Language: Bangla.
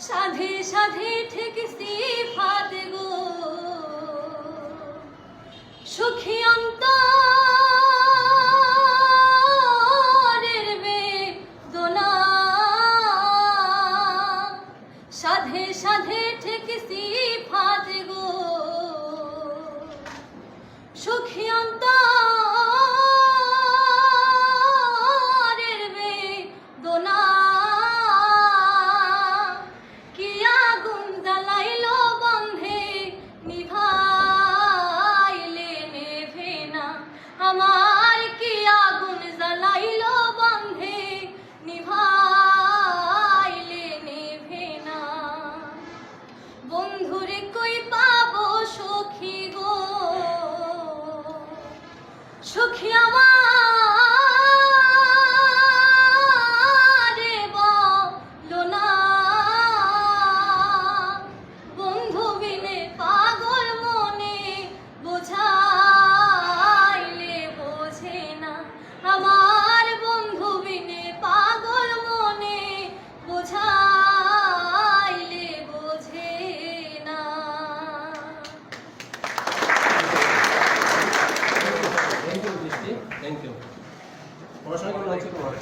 সাধে সাধে ঠেকছি ফাতে গো সখী 我说：“我来接个话。”